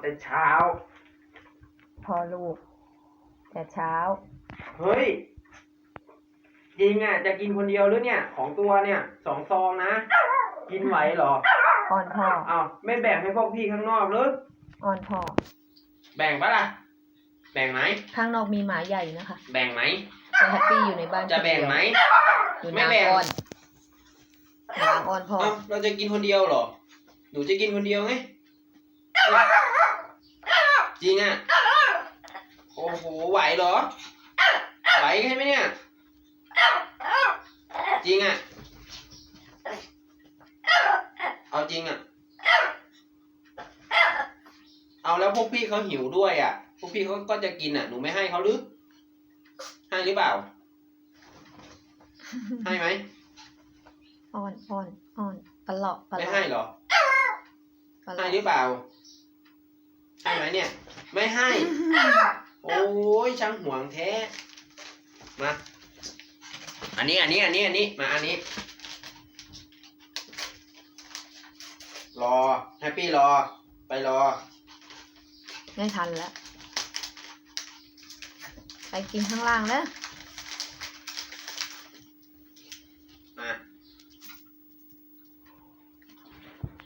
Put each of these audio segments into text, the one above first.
แต่เช้าพอลูก แต่เช้า เฮ้ย จริงอะ จะกินคนเดียวหรือเนี่ย ของตัวเนี่ยสองซองนะ กินไหวเหรออ่อนพ่อ อ้าวไม่แบ่งให้พวกพี่ข้างนอกหรืออ่อนพ่อ แบ่งปะล่ะ แบ่งไหม ข้างนอกมีหมาใหญ่นะคะแบ่งไหม แต่แฮปปี้อยู่ในบ้านจะแบ่งไหม อยู่ไม่นางแบ่งอ่อนนางอ่อนพ่อ เอ้าเราจะกินคนเดียวเหรอ หนูจะกินคนเดียวไงจ ริงอะ โอ้โห ไหวเหรอ ไหวใช่ไหมเนี่ย จริงอะ เอาจริงอะ เอาแล้วพวกพี่เขาหิวด้วยอะ พวกพี่เขาก็จะกินอะ หนูไม่ให้เขาหรือ ให้หรือเปล่า ให้ไหม อ่อนอ่อนอ่อนปลอกปลไม่อกให้เหรอปลอให้ก หรือเปล่า ให้ไหมเนี่ย ไม่ให้ โอ้ยช่างห่วงแท้ มา อันนี้อันนี้อันนี้อันนี้มาอันนี้ รอแฮปปี้รอ ไปรอ ไม่ทันแล้ว ไปกินข้างล่างแล้วมา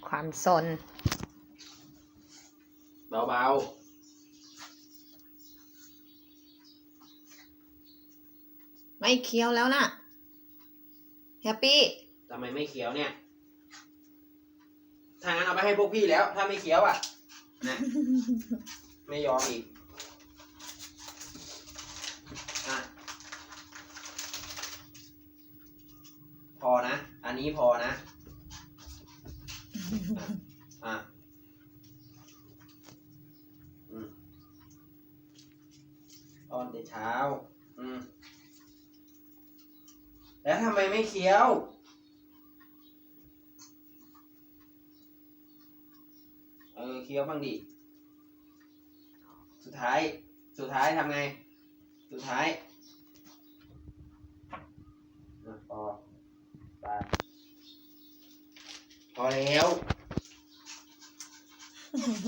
ความสนเบา ไม่เคี้ยวแล้วนะแฮปปี้ทำไมไม่เคี้ยวเนี่ยถ้างั้นเอาไปให้พวกพี่แล้ว ถ้าไม่เคี้ยวอะนะไม่ยอมอีกอะพอนะ อันนี้พอนะ อะอะอืมตอนเช้า อืม แล้วทำไมไม่เคี้ยว เออเคี้ยวบ้างดิ สุดท้าย สุดท้ายทำไง สุดท้ายพอไปพอแล้ว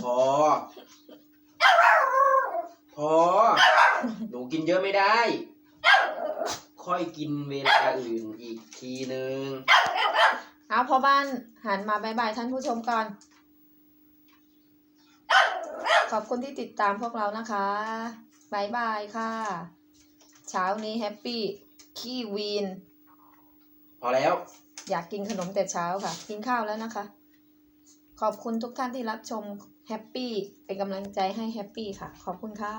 พอ พอ หนูกินเยอะไม่ได้ ค่อยกินเวลาอื่นอีกทีนึง เอาพ่อบ้านหันมาบายบายท่านผู้ชมก่อน ขอบคุณที่ติดตามพวกเรานะคะบายบายค่ะ เช้านี้แฮปปี้ขี้วีน พอแล้ว อยากกินขนมแต่เช้าค่ะ กินข้าวแล้วนะคะ ขอบคุณทุกท่านที่รับชมแฮปปี้เป็นกำลังใจให้แฮปปี้ค่ะ ขอบคุณค่ะ